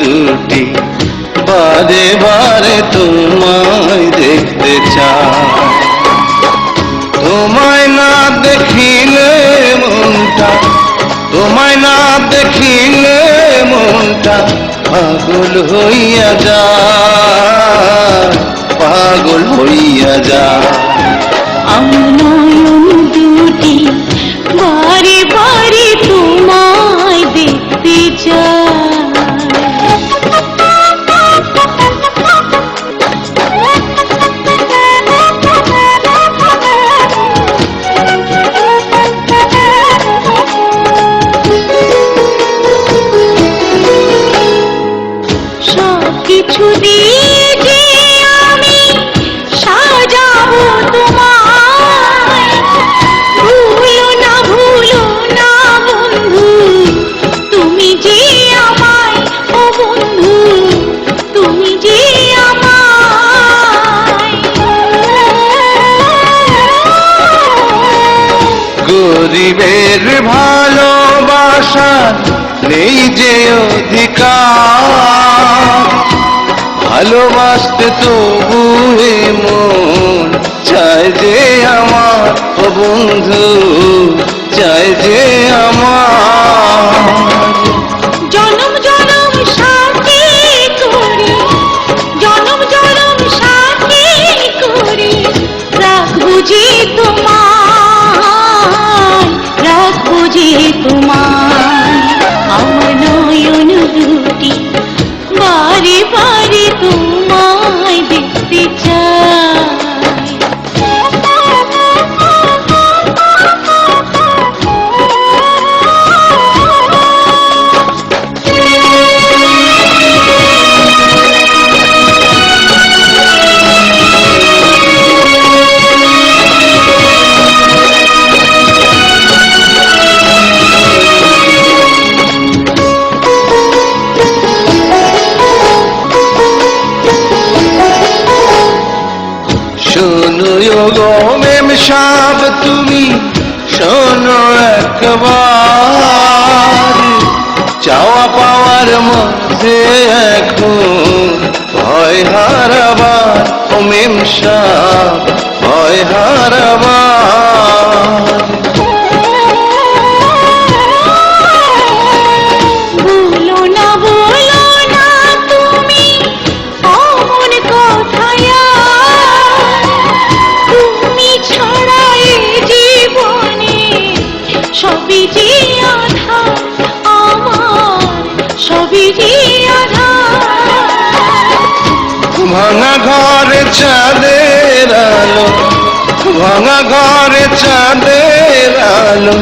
দুটি বারে বারে তোমায় দেখতে চায় তোমায় না দেখিলে মনটা, তোমায় না দেখিলে মনটা পাগল হইয়া যায়, পাগল হইয়া যায়। আমার নয়ন দুটি ভালোবাসা নেই যে অধিকার। ভালোবাসতে তবু হে মন চাই যে আমার বন্ধু। শোনো গো মেম সাব তুমি শোনো একবার। চাওয়া পাওয়ার মধ্যে এখন ভাঙা ঘরে চাঁদের আলো ভাঙা ঘরে চাঁদের আলো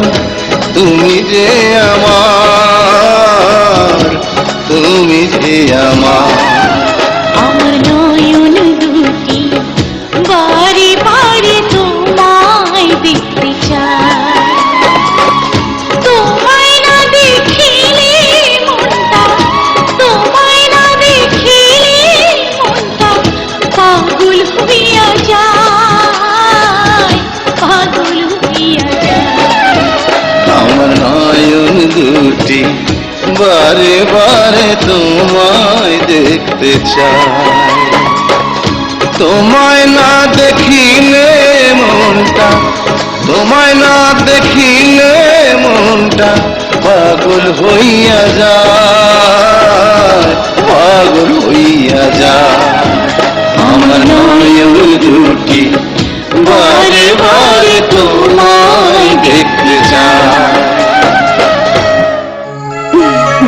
তুমি যে আমার তুমি যে আমার। বারে বারে তোমায় দেখতে চাই। তোমায় না দেখিলে মনটা, তোমায় না দেখিলে মনটা পাগল হইয়া যায়, পাগল হইয়া যায়। আমার নয়